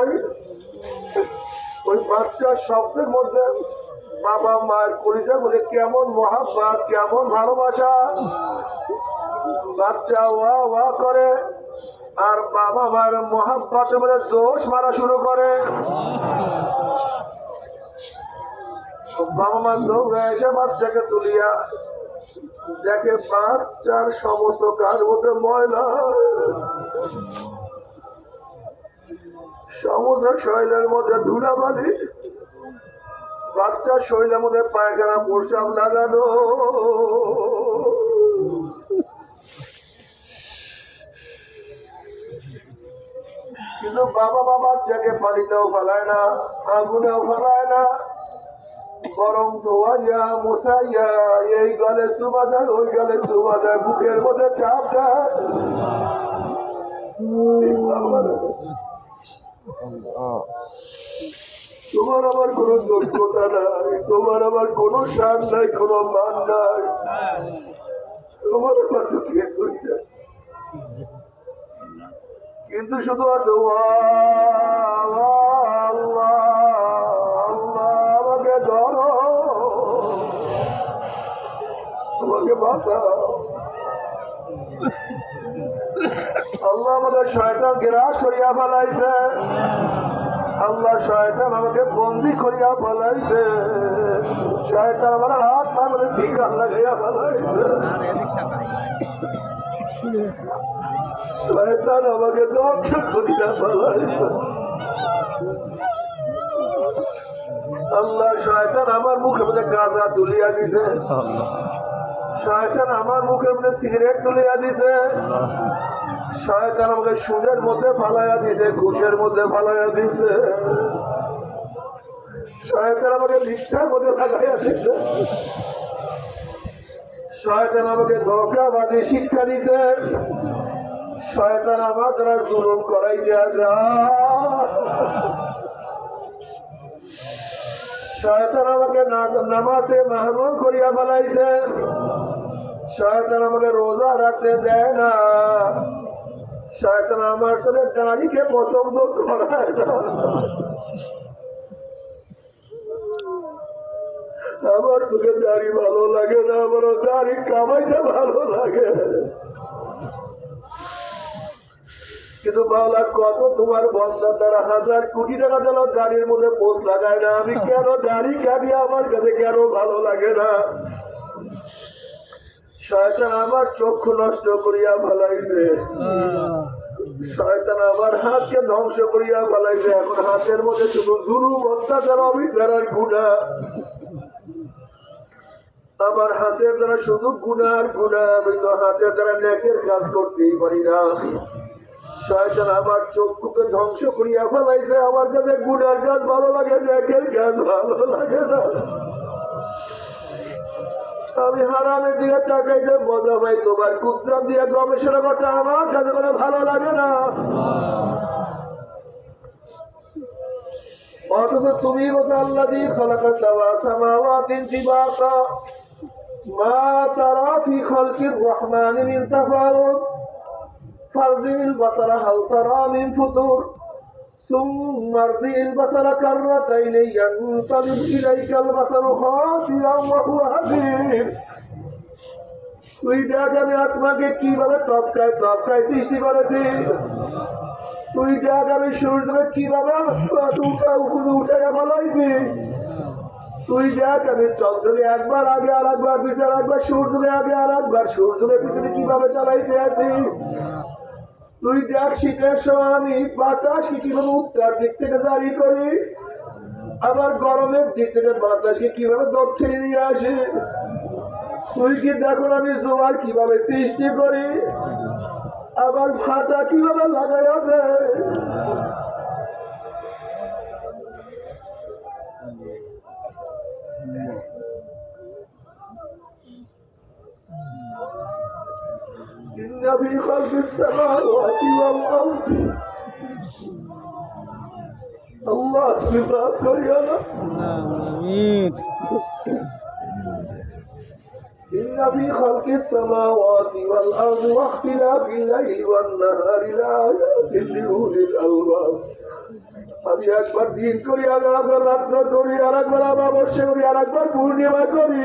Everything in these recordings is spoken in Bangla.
আমি ওই বাচ্চার শব্দের মধ্যে বাবা মায়ের বলে কেমন মহাব্বাত, কেমন ভালোবাসা। বাচ্চা ওয়া ওয়া করে, আর বাবা মায়ের মহাব্বাতে বলে দোষ মারা শুরু করে। বাবা মার দৌড়ে এসে বাচ্চাকে তুলিয়া দেখে বাচ্চার সমস্ত কাজ মধ্যে ময়লা। সমুদ্র শৈলের মধ্যে ধুলাবালি বাচ্চার শৈলের মধ্যে পায়খানা প্রসাব লাগানো। কিন্তু বাবা মা বাচ্চাকে পানিতেও ফেলায় না, আগুনেও ফেলায় না গরম ধোয়াইয়া মশাইয়া এই গলে চুবা দেয় ওই গলে চুবা দেয় বুকের মধ্যে চাপ দেয়। তোমার আমার কোনো যোগ্যতা নাই, তোমার আমার কোনো সার নাই, কোনো মান নাই। তোমার আমার কিছুই নাই। কিন্তু শুধু আল্লাহ, আমাকে ধরো। তোমাকে বাঁচাও। আল্লাহ আমাদের শয়তান গ্রাস করিয়া ফেলাইছে। আল্লাহ শয়তান আমাকে বন্দি করিয়া ফেলাইছে। শয়তান আমার হাত আমাদের শিকার লাগাইয়া ফেলাইছে। শয়তান আমাকে ধ্বংস করিয়া ফেলাইছে। আল্লাহ শয়তান আমার মুখে মধ্যে গাঁজা তুলিয়া দিছে। শয়তান আমার মুখের মধ্যে সিগারেট তুলিয়া দিছে। শয়তান আমাকে সুদের মধ্যে ফালাইয়া দিছে ঘুষের মধ্যে ফালাইয়া দিছে শয়তান আমাকে মিথ্যার মধ্যে লাগাইয়া দিছে শয়তান আমাকে ধোকাবাদী শিক্ষা দিছে শয়তান আমার দ্বারা জুলুম করাই দেওয়া যায় শয়তান আমাকে না- নামাজে মাহরুম করিয়া ফেলাইছে। শয়তান আমাকে রোজা রাখতে দেয় না। শয়তান আমার সাথে দাঁড়িকে পছন্দ করায় আমার তোকে দাড়ি ভালো লাগে না, আমার দাড়ি কামাইতে ভালো লাগে। কিন্তু বাংলা, কত তোমার বন্ধা তারা হাজার কোটি টাকা যেন গাড়ির মধ্যে পোষ লাগায় না? আমি কেন দাড়ি কাটি আমার কাছে কেন ভালো লাগে না? শয়তান আমার চক্ষু নষ্ট করিয়া ফেলাইছে। শয়তান আমার হাতকে ধ্বংস করিয়া ফেলাইছে। এখন হাতের মধ্যে শুধু জুলুম, অত্যাচার, অবিচার আর গুণা আমার হাতের দ্বারা শুধু গুনার গুণা আমি তো হাতের দ্বারা নেকের কাজ করতেই পারি না। শয়তান আমার চক্ষুকে ধ্বংস করিয়া ফেলাইছে। আমার কাছে গুনার কাজ ভালো লাগে নেকের কাজ ভালো লাগে না। আমি হারামের দিকে তাকাইতে মজা ভাই তোমার কুদ্রাম দিয়ে গবেষণা করতে আমার কাছে কোনো ভালো লাগে না। অথচ তুমি কথা আল্লাহ দিয়ে খলাকা চাওয়া সামাওয়া তিন মা তারা ফি খলকির রহমানি মিন মিন ফুতুর। ثم ارجع البصر كرتين ينقلب اليك البصر خاسئا وهو حسير তুই দেখ আমি আত্মাকে কিভাবে টপকায় টপকায় সৃষ্টি করেছি তুই দেখ আমি সূর্যকে কিভাবে উঠে উঠে ফলাইছি তুই দেখ আমি চন্দ্রকে একবার আগে আর একবার পিছনে একবার সূর্যকে আগে আর একবার সূর্যকে পিছনে কিভাবে চালাইতে আছি তুই দেখ শীতের সময় আমি বাতাসকে কীভাবে উত্তর দিক থেকে জারি করি। আবার গরমের দিক থেকে বাতাসকে কীভাবে দক্ষিণে নিয়ে আসি। তুই কি দেখো আমি জোয়ার কীভাবে সৃষ্টি করি। আবার ভাষা কীভাবে লাগাই হবে إن في خلق السماوات والأرض. الله سبحانك يا آمين. إن في خلق السماوات والأرض واختلاف الليل والنهار لآيات আমি একবার দিন করি আর রাত্র করি আর একবার অমাবস্যা করি আর একবার পূর্ণিমা করি।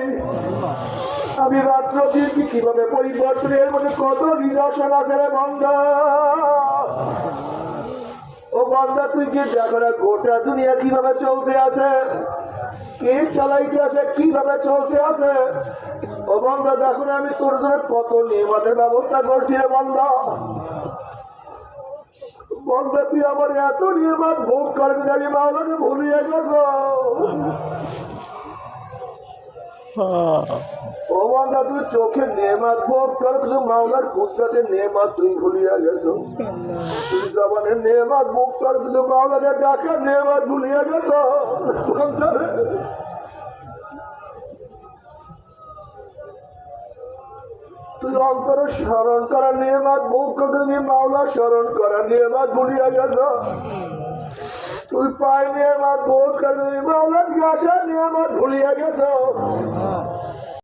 আমি রাত্র দিন কি কীভাবে মধ্যে কত নিদর্শন আছে রে ও বন্ধা তুই কি দেখো গোটা দুনিয়া কীভাবে চলতে আছে? কে চালাইতে আছে, কীভাবে চলতে আছে? ও বন্ধা দেখো আমি তোর জন্য কত নিয়মাতের ব্যবস্থা করছি রে বন্ধা বন্ধা তুই আমার এত নিয়মাত ভোগ করবি না আমি মাওলাকে ভুলিয়ে গেছ। ও বন্ধা তুই চোখে নেমাত ভোগ কর তুই মাওলার কুদরতের নেমাত তুই ভুলিয়া গেছ। তুই জবানের নেমাত ভোগ কর তুই মাওলাকে ডাকার নেমাত ভুলিয়া গেছ বন্ধা রে। তুই অন্তর স্মরণ করার নিয়মাত করে তুমি মাওলা স্মরণ করার নিয়মাত ভুলিয়া গেছ তুই পাই নিয়মাত করে তুমি মাওলার গাছার নিয়মাত ভুলিয়া গেছ